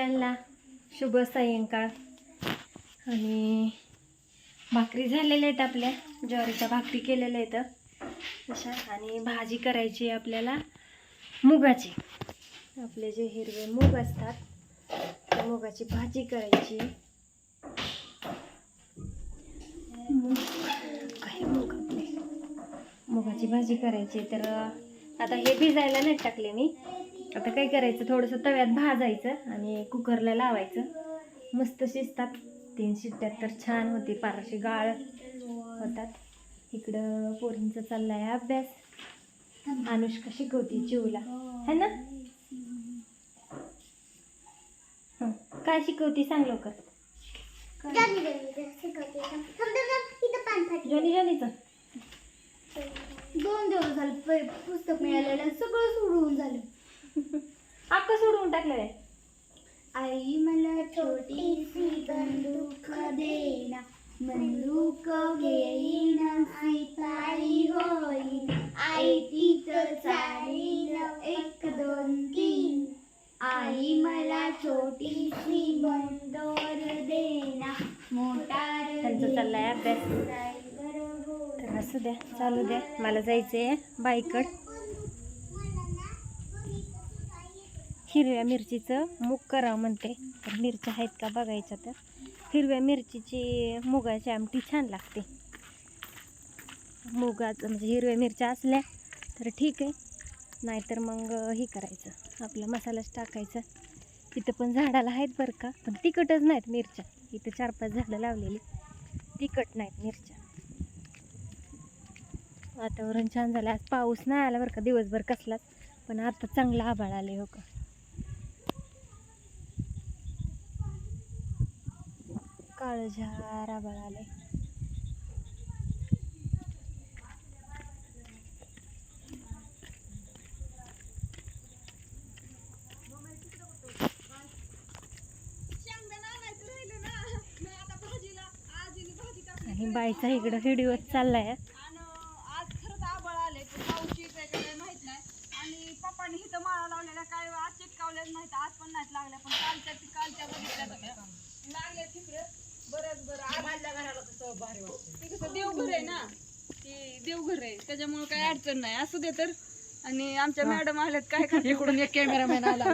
सगळ्यांना शुभ सायंकाळ. आणि भाकरी झालेल्या आहेत आपल्या. ज्वारीच्या भाकरी केलेल्या आहेत. अशा. आणि भाजी करायची आहे आपल्याला. मुगाची. आपले जे हिरवे मूग असतात त्या मुगाची भाजी करायची. काही मूग आपले? मुगाची भाजी करायची तर आता हे भिजायला नाही टाकले मी. आता काय करायचं? थोडंसं तव्यात भाजायचं आणि कुकरला लावायचं. मस्त शिजतात. तीन शिट्ट्यात तर छान होते. पाराशी गाळ होतात. इकडं पोरींचा चाललाय अभ्यास. अनुष्का शिकवते चिवला है ना? काय शिकवती सांग लवकर. जनी जनीचं. दोन दिवस झाले पुस्तक मिळालेलं. सगळं सोडून झालं. अक्का सोडून टाकलंय. आई मला छोटीशी बंदूक देना बंदूक घेईन सीताई होईन. आई तिथं चालीन एक दोन तीन. आई मला छोटीशी बंदोर देना मोटार त्यांचं चाललाय अभ्यास. हो. तर असू द्या चालू द्या. मला जायचंय बाईकड. हिरव्या मिरचीचं मूग करावं म्हणते. तर मिरच्या आहेत का बघायच्या तर. हिरव्या मिरचीची मुगाची आमटी छान लागते. मुगाचं म्हणजे हिरव्या मिरच्या असल्या तर ठीक आहे. नाहीतर मग हे करायचं. आपला मसालाच टाकायचा. इथं पण झाडाला आहेत बरं का. पण तिखटच नाहीत मिरच्या. इथं चार पाच झाडं लावलेली. तिखट नाहीत मिरच्या. वातावरण छान झालं. आज पाऊस नाही आला बरं का. दिवसभर कसलाच. पण आता चांगला आभाळ आले हो का. काळझार आभाळ आले आणि बाईचा इकडं व्हिडिओ चाललाय. आणि आज खरंच आबळ आले पण पाऊस येतोय का माहीत नाही. आणि पप्पांनी हिथं माळा लावलेल्या काय आज चिटकावल्याच माहीत आज पण नाहीत लागल्या पण कालच्या कालच्या बघितल्या होत्या. लागल्या तिकडे बरंच बरं आज माझ्या घराला कसं भारी वाटतं ते कसं देवघर आहे ना? ते देवघर आहे. त्याच्यामुळे काही अडचण नाही. असू दे तर. आणि आमच्या मॅडम आल्यात काय करते इकडून एक कॅमेरामॅन आला.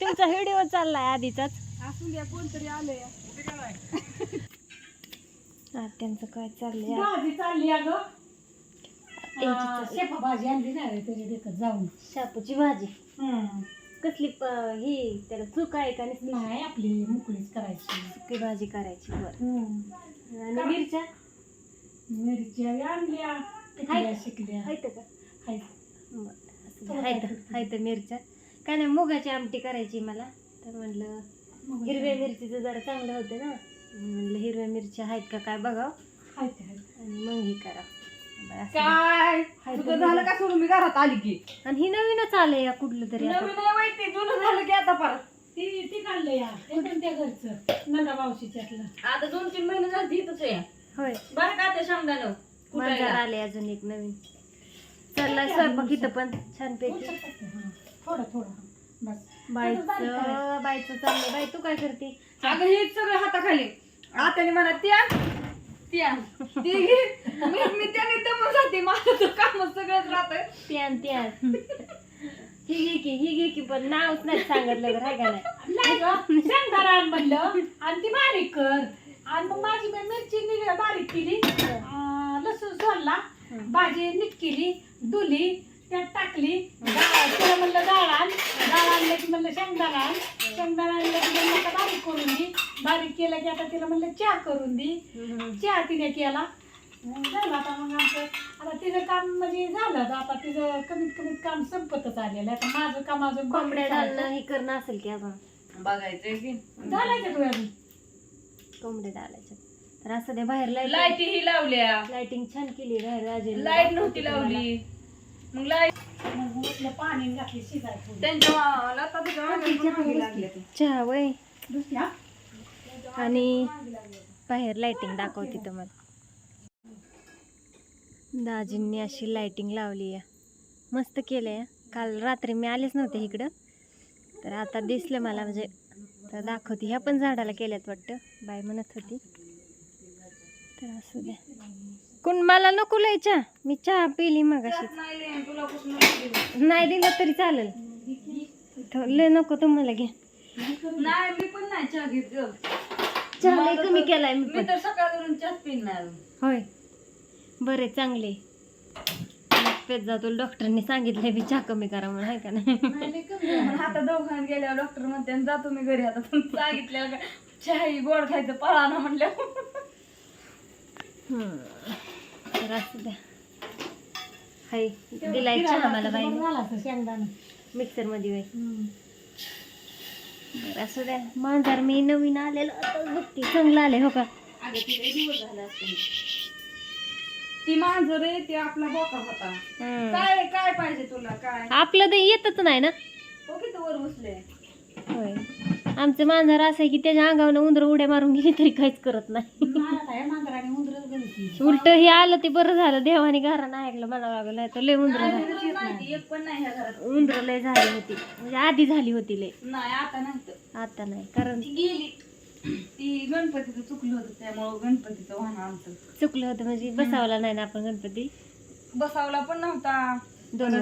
तुमचा व्हिडिओ चाललाय आधीचाच. असू द्या कोणतरी आलंय. त्यांचं काय चाललंय? भाजी चालली अगं. त्यांची आ, शेपा भाजी आणली ना रे त्याच्या देखत जाऊन. शापूची भाजी. हम्म. कसली प- ही त्याला चूक आहे का नाही आपली मुकळीच करायची. सुकी भाजी करायची बरं. हम्म. आणि मिरच्या? मिरच्या आणल्या. टिकल्या शिकल्या. आहेत का. बरं. आहेत आहेत मिरच्या. काय नाही मुगाची आमटी करायची मला. तर म्हणलं हिरव्या मिरचीचं जरा चांगलं होतं ना. म्हणलं हिरव्या मिरच्या आहेत का काय बघाव. हाय ते हाय. आणि मग हे करा. बरं, असू द्या. काय? तुझं झालं का सोडून मी घरात आली की? आणि ही नवीनच आलंय या कुठलं तरी आता. नवीन आहे माहिती जुनं झालं की आता परत. ती ती काढलं या ते पण त्या घरचं नंदा मावशीच्यातलं आता दोन तीन महिने झाले इथंच आहे. होय. बरं का ते शामदानं मांजर आले अजून एक नवीन. चाललाय स्वयंपाक इथं पण छानपैकी हा. थोडं थोडं. बस. बाईचं बाईचं चाललंय. बाई तू काय करते? अगं हे सगळं हाताखाली. आताने म्हणा ती आण. ती आण. ती घे. मी मी त्याने दमून जाते. माझं तर काम सगळंच राहतंय. प्यान प्यान ही घे की ही घे की पण नावच नाही सांगितलं बरं हाय का नाही? नाही गं, आण म्हणलं. आणि ती बारीक कर. आणि मग माझी मी मिरची नि- बारीक केली. लसूण सोलला भाजी नीट केली धुली त्यात टाकली. डाळ तिला म्हणलं डाळ आण. डाळ आणलं की म्हणलं शेंगदाणा आण. शेंगदाणा आणलं की म्हणलं आता बारीक करून दे. बारीक केलं की आता तिला म्हणलं चहा करून दे. चहा तिने केला. मग झालं आता मग तिचं काम म्हणजे झालं आता तिचं कमीत कमीत काम संपतच आलेलं आहे. आता माझं काम अजून कोंबड्या. डालणं हे करणं असेल की आपण बघायचंय की. झालंय का तुझ्या अजून? कोंबड्या डालायच्या तर असं दे बाहेर लाइट लाइट ही लावल्या. लाइटिंग छान केली बाहेर राजे लाइट नव्हती लावली मग लाइट मग पाणी घातली शिजायचं त्यांच्या लता तुझ्या लागले. चहा वय. दुसऱ्या आणि बाहेर लाइटिंग दाखवते तुम्हाला दाजींनी अशी लाइटिंग लावली आहे. मस्त केलं आहे काल रात्री मी आलेच नव्हते इकडं. तर आता दिसलं मला म्हणजे तर दाखवते. ह्या पण झाडाला केल्यात वाटतं. बाय म्हणत होती. तर असू द्या कोण मला नको लय चहा. मी चहा पिली मग दिलं? नाही दिला तरी चालेल. लय नको तुम्हाला घ्या नाही मी पण नाही चहा घेत चहा लय कमी केलाय मी तर सकाळवरून चहाच पिन नाही होय. बरे चांगले. पेत जा तुला डॉक्टरने सांगितलंय मी चहा कमी करा म्हणून आहे का नाही? पण आता दवाखान्यात गेल्यावर डॉक्टर म्हणते "आणि जातो मी घरी आता. पण सांगितलं का चहा ही गोड खायचं पळा ना म्हणल्या हम्म. तर असू द्या. हाय दिलाय चहा मला बाई. झाला असं शेंगदाणा. मिक्सरमध्ये बाई. बरं असू द्या. मांजर मी नवीन आलेलं आता बघते. चांगलं आले हो का? ती मांजर आहे ती आपला बोका होता. हम्म. काय काय पाहिजे तुला काय? आपलं ते येतच नाही ना. हो वर बसले? होय. आमचं मांजर असं आहे की त्याच्या अंगावर उंदर उड्या मारून गेली तरी काहीच करत नाही. मला काय मांजराने उंदरच गणती उलट हे आलं ते बरं झालं. देवाने घरानं ऐकलं म्हणावं लागलं नाही तर लय उंदर झाली. नाही. एक पण नाही ह्या घरात. उंदर लय झाली होती. म्हणजे आधी झाली होती लय. नाही आता नाही तर. आता नाही कारण ती गेली. ती गणपतीचं चुकलं होतं त्यामुळं गणपतीचं वाहन आमचं. चुकलं होतं म्हणजे बसावला नाही ना आपण गणपती? बसावला पण नव्हता. दोन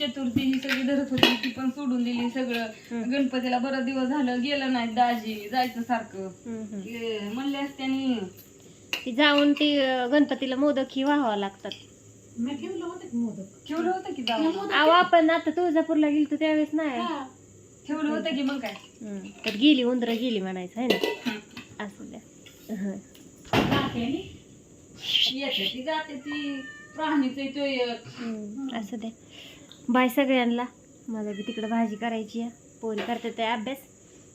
चतुर्थी ही सगळी धरत होती ती पण सोडून दिली सगळं. गणपतीला बरं दिवस झालं गेलं नाही दाजी जायचं सारखं. हम्म, हम्म. ते म्हणले असत्यानी ती जाऊन ती अं, गणपतीला मोदक ही व्हावं लागतात. मी ठेवलं होतं की मोदक. ठेवलं होतं की अहो आपण आता तुळजापूरला गेलो त्यावेळेस नाही. ठेवलं होतं की मग काय? हम्म. तर गेली उंदर गेली म्हणायचं आहे ना? असू द्या. हं. जात्यानी येते ती जाते ती. प्राणीच तो एक. हम्म, असू द्या बाय सगळ्यांना. मला बी तिकडं भाजी करायची आहे. पोरी करते ते अभ्यास.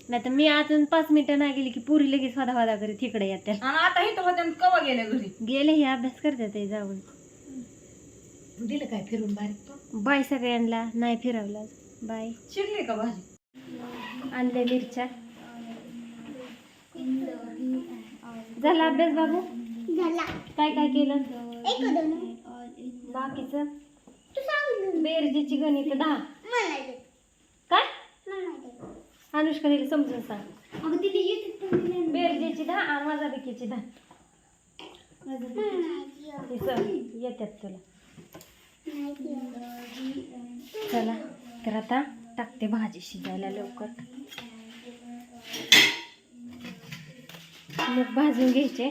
नाही तर मी अजून पाच मिनिटं नाही गेली की पुरी लगेच वादा वादा करीत तिकडे येत्या आणि आता इथं होत्या आणि कवा गेल्या घरी? गेले हे अभ्यास करते ते जाऊन. दिलं काय फिरून बारीक बाय सगळ्यांना. नाही फिरवलं बाय. शिरली का भाजी? आणले मिरच्या. झाला अभ्यास बाबू? झाला. काय काय केलं? बाकीचं? बेरजेची गणित दहा. काय? अनुष्का तिला समजून सांग. बेरजेची दहा आणि माझा बिकीची दहा येतात तुला. चला तर आता टाकते भाजी शिजायला लवकर. मग भाजून घ्यायचे.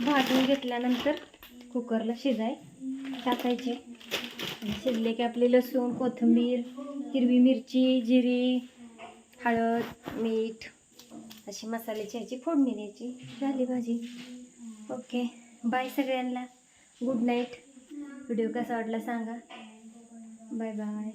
भाजून घेतल्यानंतर कुकरला शिजाय टाकायचे. शिजले की आपले लसूण कोथिंबीर हिरवी मिरची जिरी हळद मीठ अशी मसाल्याची ह्याची फोडणी द्यायची. झाली भाजी. ओके. बाय सगळ्यांना. Good night. व्हिडिओ कसा वाटला सांगा. Bye bye.